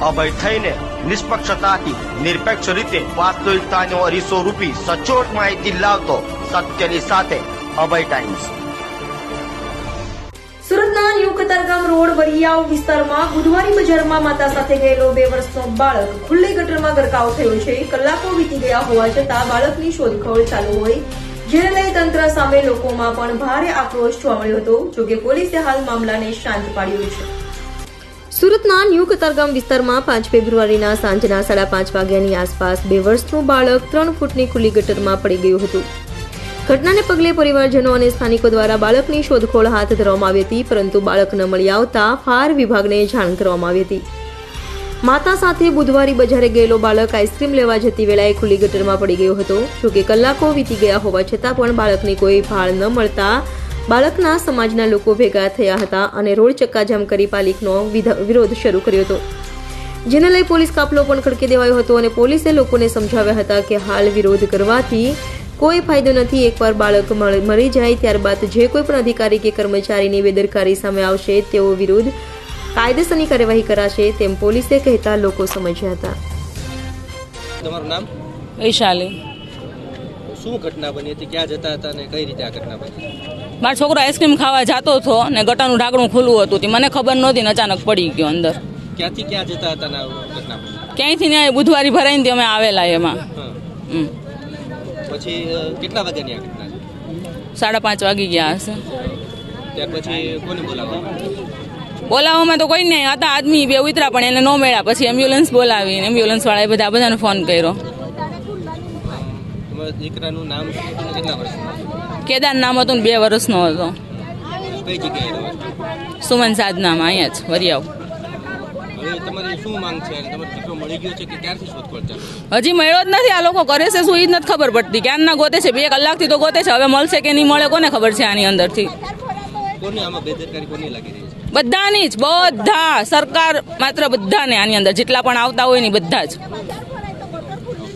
અભય થઈને નિષ્પક્ષતાથી, નિરપેક્ષ રીતે વાસ્તવિકતાનો અરીસો રૂપી સચોટ માહિતી લાવતો સત્યની સાથે અભય ટાઈમ્સ સુરતના ન્યૂ રોડ વરિયાવ વિસ્તારમાં બુધવારી બજારમાં માતા સાથે ગયેલો બે વર્ષનો બાળક ખુલ્લી ગટરમાં ગરકાવ થયો છે. કલાકો વીતી ગયા હોવા છતાં બાળકની શોધખોળ ચાલુ હોય. જેને લઈ તંત્ર સામે લોકોમાં પણ ભારે આક્રોશ જોવા મળ્યો હતો. જોકે પોલીસે હાલ મામલાને શાંત પાડ્યો છે. સુરતના ન્યૂ કતારગામ વિસ્તારમાં પાંચ ફેબ્રુઆરીના સાંજના સાડા પાંચ વાગ્યાની આસપાસ બે વર્ષનું બાળક ત્રણ ફૂટની ખુલ્લી ગટરમાં પડી ગયું હતું. ઘટનાને પગલે પરિવારજનો અને સ્થાનિકો દ્વારા બાળકની શોધખોળ હાથ ધરવામાં આવી હતી, પરંતુ બાળક ન મળી આવતા ફાયર વિભાગને જાણ કરવામાં આવી હતી. માતા સાથે બુધવારે બજારે ગયેલો બાળક આઈસ્ક્રીમ લેવા જતી વેળાએ ખુલ્લી ગટરમાં પડી ગયો હતો. જોકે કલાકો વીતી ગયા હોવા છતાં પણ બાળકને કોઈ ભાળ ન મળતા બાળકના સમાજના લોકો ભેગા થયા હતા અને રોડ ચક્કાજામ કરી પાલિકનો વિધ- વિરોધ શરૂ કર્યો હતો. જેને લઈ પોલીસ કાફલો પણ ખડકી દેવાયો હતો અને પોલીસે લોકોને સમજાવ્યા હતા કે હાલ વિરોધ કરવાથી કોઈ ફાયદો નથી એકવાર બાળક મળ- મરી જાય ત્યારબાદ જે કોઈ પણ અધિકારી કે કર્મચારીની બેદરકારી સામે આવશે તેઓ વિરુદ્ધ કાયદેસરની કાર્યવાહી કરાશે તેમ પોલીસે કહેતા લોકો સમજ્યા હતા. તમારું નામ? વૈશાલી. શું ઘટના બની હતી? ક્યાં જતા હતા અને કઈ રીતે આ ઘટના બની? મારો છોકરો આઈસ્ક્રીમ ખાવા જતો હતો ને ગટાનું ઢાંકણું ખુલ્લું હતું. તે મને ખબર નહોતી ને અચાનક પડી ગયો અંદર. ક્યાંથી ક્યાં જતા હતા ને ઘટના બની? ક્યાંયથી ને બુધવારી ભરાઈને અમે આવેલા એમાં. પછી કેટલા વાગ્યાની આ ઘટના સાડા પાંચ વાગી ગયા હશે. ત્યાર પછી કોને બોલાવવા? બોલાવવામાં તો કોઈ નહીં હતા આદમી બે ઉતરા પણ એને ન મળ્યા પછી એમ્બ્યુલન્સ બોલાવી એમ્બ્યુલન્સ વાળાએ બધા બધાને ફોન કર્યો. દીકરાનું નામ કેટલા વર્ષનું કેદાર નામ હતું બે વર્ષનો હતો. કઈ જગ્યાએ સુમન સાધનામાં અહીંયા જ વરિયાવ હજી મળ્યો જ નથી આ લોકો કરે છે શું એ જ નથી ખબર પડતી. ક્યારના ગોતે છે બે કલાકથી તો ગોતે છે હવે મળશે કે નહીં મળે કોને ખબર છે આની અંદરથી? બધાની જ બધા સરકાર માત્ર બધાને આની અંદર જેટલા પણ આવતા હોય ને બધા જ.